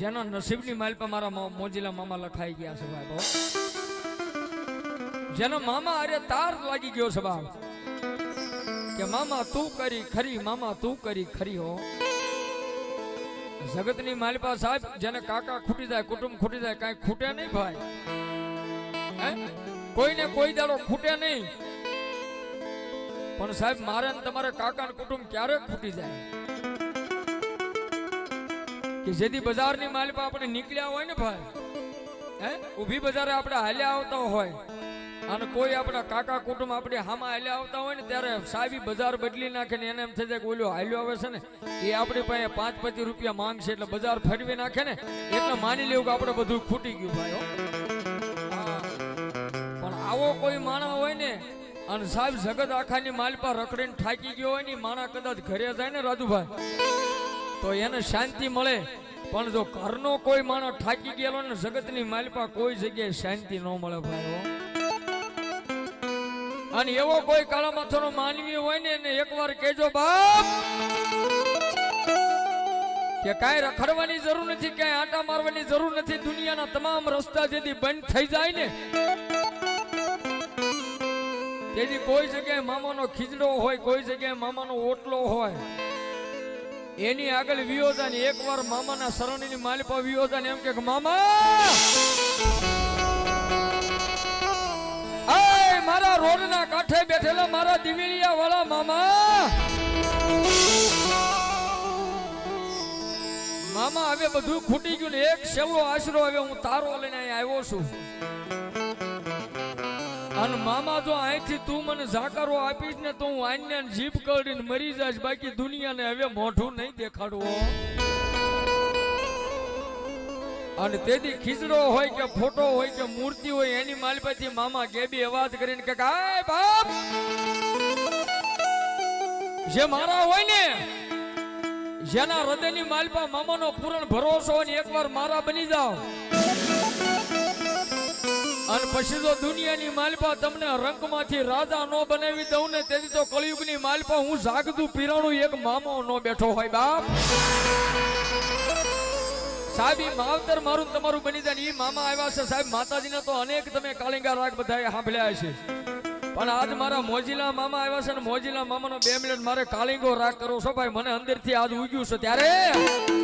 જેના નસીબની માલ પર મારા મોજીલા મામા લખાઈ ગયા છે ભાઈ જેનો મામા અરે તાર લાગી ગયો છે બાપ. કે મામા તું કરી ખરી, મામા તું કરી ખરી હો. જગતની માલિપા સાહેબ, જેને કાકા ખૂટી જાય, કુટુંબ ખૂટી જાય, કાંઈ ખૂટે નહીં ભાઈ. કોઈને કોઈ દાડો ખૂટે નહીં. પણ સાહેબ, મારે તમારે કાકા કુટુંબ ક્યારે ખૂટી જાય? કે જેથી બજારની માલિપા આપણે નીકળ્યા હોય ને ભાઈ, હે? ઊભી બજારે આપણે હાલ્યા આવતા હોય. અને કોઈ આપણા કાકા કુટુંબ આપણે હામાં હાલ્યા આવતા હોય ને, ત્યારે સાહેબી બજાર બદલી નાખે ને એને એમ થઈ કે ઓલો હાલ્યો આવે છે ને, એ આપણી પાસે પાંચ પચીસ રૂપિયા માંગશે એટલે બજાર ફેરવી નાખે ને, એટલે માની લેવું કે આપણે બધું ખૂટી ગયું ભાઈ પણ આવો કોઈ માણા હોય ને, અને સાહેબ જગત આખાની માલ પર રખડીને થાકી ગયો હોય ને માણા કદાચ ઘરે જાય ને, રાજુભાઈ? તો એને શાંતિ મળે. પણ જો ઘરનો કોઈ માણસ થાકી ગયેલો ને જગતની માલપા કોઈ જગ્યાએ શાંતિ ન મળે ભાઈઓ અને એવો કોઈ કાળા માથાનો માનવી હોય ને એને એકવાર કહેજો, બાપ, કે કાંઈ રખડવાની જરૂર નથી, કાંઈ આંટા મારવાની જરૂર નથી. દુનિયાના તમામ રસ્તા જેથી બંધ થઈ જાય ને. તેથી કોઈ જગ્યાએ મામાનો ખીજડો હોય, કોઈ જગ્યાએ મામાનો ઓટલો હોય એની આગળ વિયોજાને એકવાર મામાના ની માલિપા વિયોજાને એમ કે મામા! મારા મારા રોડના કાંઠે બેઠેલા મારા દિવેલિયા વાળા મામા! મામા, હવે બધું ખૂટી ગયું ને, એક સેવડો આશરો હવે હું તારો લઈને આવ્યો છું. અને મામા જો અહીંથી તું મને ઝાકારો આપીશ ને તો હું આઈને જીભ કરીને મરી જઈશ. બાકી દુનિયાને હવે મોઢું નહીં દેખાડવો અને તેથી ખીચડો હોય કે ફોટો હોય કે મૂર્તિ હોય એની માલપાથી મામા ગેબી અવાજ કરીને કે કાય બાપ! જે મારા હોય ને, જેના હૃદયની માલપા મામાનો પૂરણ ભરોસો હોય ને એકવાર મારા બની જાઓ. અને પછી તો દુનિયાની માલપા તમને રંગમાંથી રાજા નો બનાવી દઉં ને તેથી તો કળિયુગની માલપા હું જાગતું પીરાણું એક મામો નો બેઠો હોય, બાપ. સાહેબ માવતર મારું તમારું બની જાય ઈ મામા આવ્યા છે. સાહેબ, માતાજીને તો અનેક તમે કાલિંગા રાગ બધા સાંભળ્યા છે પણ આજ મારા મોજીલા મામા આવ્યા છે ને મોજીલા મામાનો બે મિનિટ મારે કાલિંગો રાગ કરો છો. ભાઈ, મને અંદરથી આજ ઉગ્યું છે ત્યારે.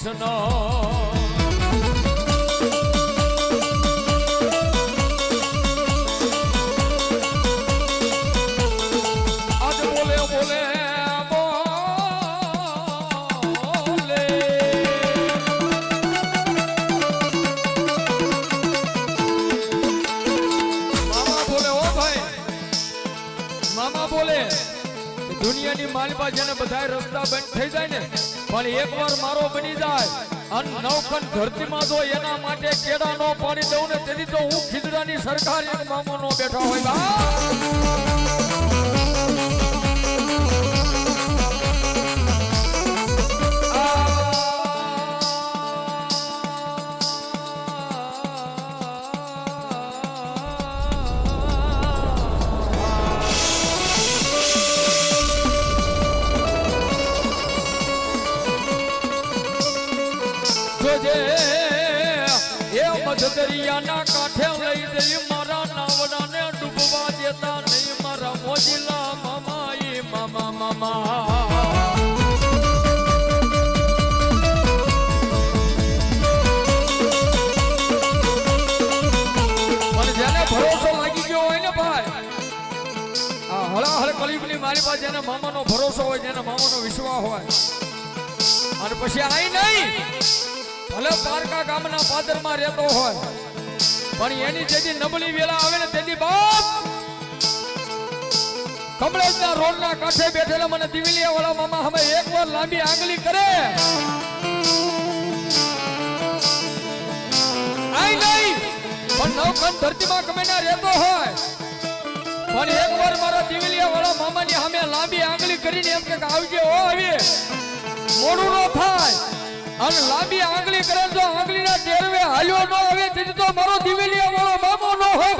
কৃষ্ণ માલપા જેને બધા રસ્તા બંધ થઈ જાય ને, પણ એકવાર મારો બની જાય અને નવખંડ ધરતીમાં જો એના માટે કેડા નો પાણી દઉં ને, તેથી તો હું ખીજડાની સરકાર એક મામો નો બેઠો હોય. બા દરિયાના કાંઠે લઈ જઈ મારા નાવડાને ડૂબવા દેતા નહીં. મારા મોજીલા મામા એ મામા મામા હળાહળ કલીબની મારી પાસે જેના મામાનો ભરોસો હોય, જેના મામાનો વિશ્વાસ હોય. અને પછી આઈ નહીં. ભલે પારકા ગામના પાદરમાં રહેતો હોય, પણ એની જેથી નબળી વેલા આવે ને તેથી બાપ કમળેજના રોડના કાંઠે બેઠેલા મને દિવિલિયા વાળા મામા હવે એકવાર લાંબી આંગળી કરે. આઈ નહીં, પણ નવખંડ ધરતીમાં ગમે ના રહેતો હોય, પણ એકવાર મારા દિવિલિયા વાળા મામાની સામે લાંબી આંગળી કરીને એમ કે આવજે, ઓ આવી, મોડું ન થાય. અને લાંબી આંગળી કરે જો આંગળીના ટેરવે હાલ્યો ન આવે, તેથી તો મારો દિવેલિયા વાળો મામો ન હોય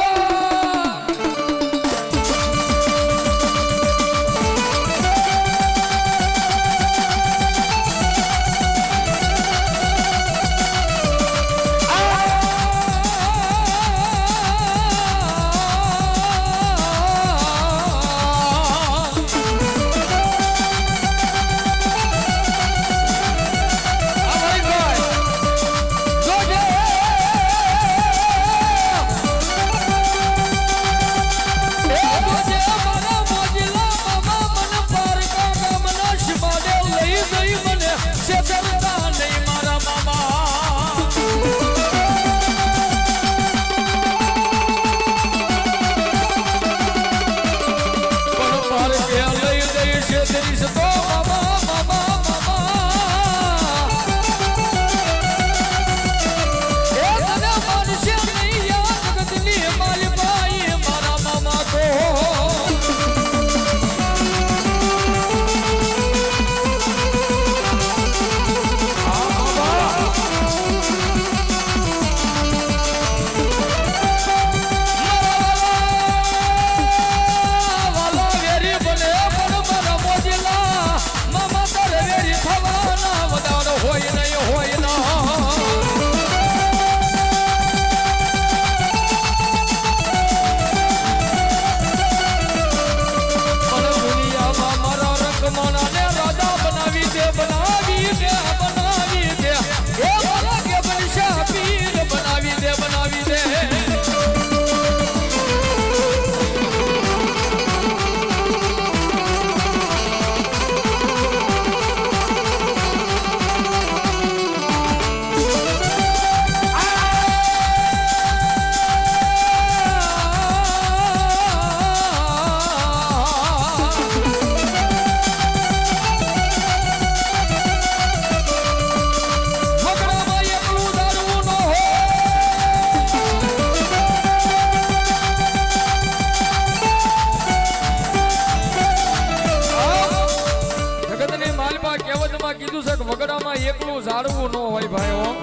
વગડામાં એકલું ઝાડવું ન હોય ભાઈઓ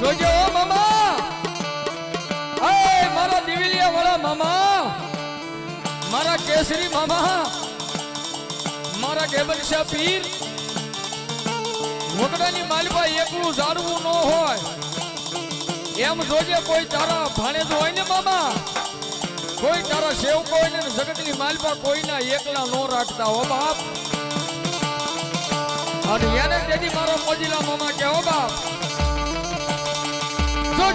જોજો, મામા. એ મારા દિવેલિયા વાળા મામા. મારા કેસરી મામા. મારા કેબલ પીર. વગડાની માલપા એકલું ઝાડવું ન હોય. એમ જોજે કોઈ તારા ભાણેજ હોય ને મામા. કોઈ તારા સેવકો હોય ને જગતની માલપા કોઈના એકલા ન રાખતા, હો બાપ. અને એને મામા કે હો બાપ.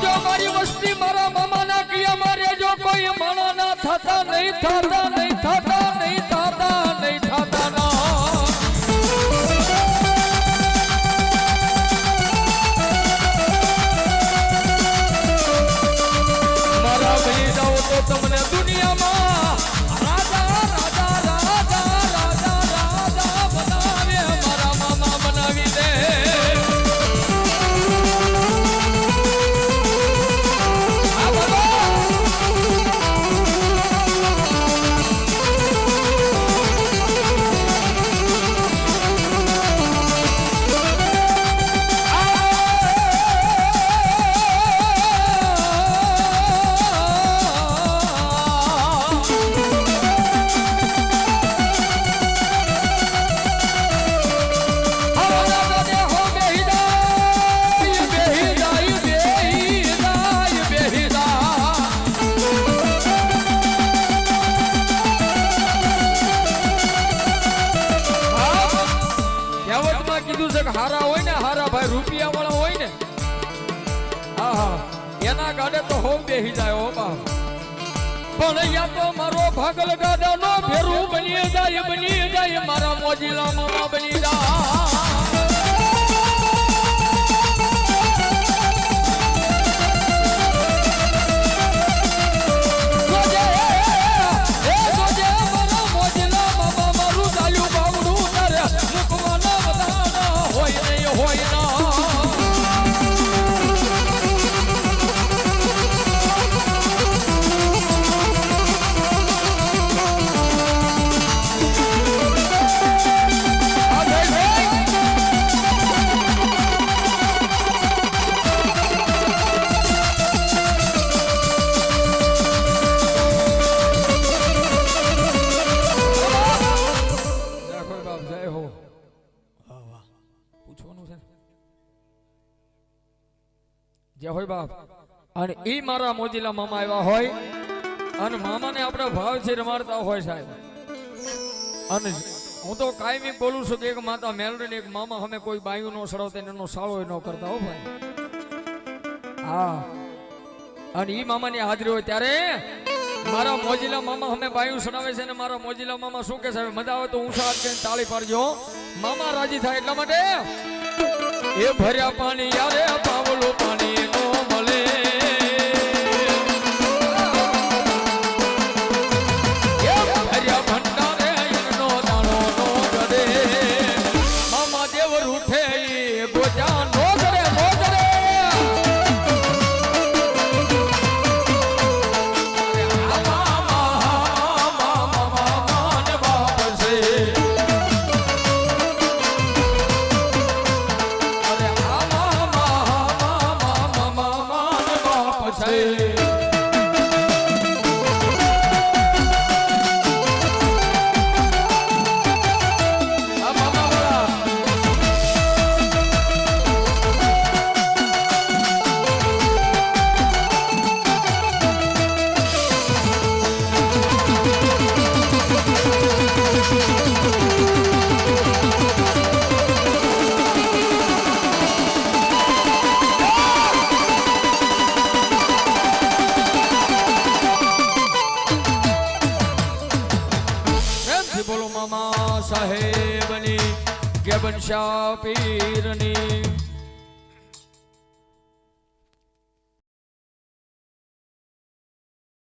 જો મારી વસ્તી મારા મામાના કિયા મારે જો કોઈ માણા ના થતા નહીં થતા. હા હા એના ગાડે તો હોમ બેહી જાય ઓ બાપ. પણ યા તો મારો ભાગલ ગાડાનો ફેરું બની જાય બની જાય, મારા મોજીલા મામા બની જાય. જય હોય બાપ. અને એ મારા મોજીલા મામા આવ્યા હોય. અને મામાને આપણા ભાવથી રમાડતા હોય સાહેબ. અને હું તો કાયમી બોલું છું કે એક માતા મેલડી એક મામા અમે કોઈ બાયું નો ને એનો સાળો ન કરતા હો ભાઈ. હા. અને ઈ મામાની હાજરી હોય ત્યારે મારા મોજીલા મામા અમે બાયું સડાવે છે અને મારા મોજીલા મામા શું કે સાહેબ મજા આવે તો ઊંચા હાથ કરીને તાળી પાડજો. મામા રાજી થાય એટલા માટે? એ ભર્યા પાણી યારે પાવલું પાણી છે પીરની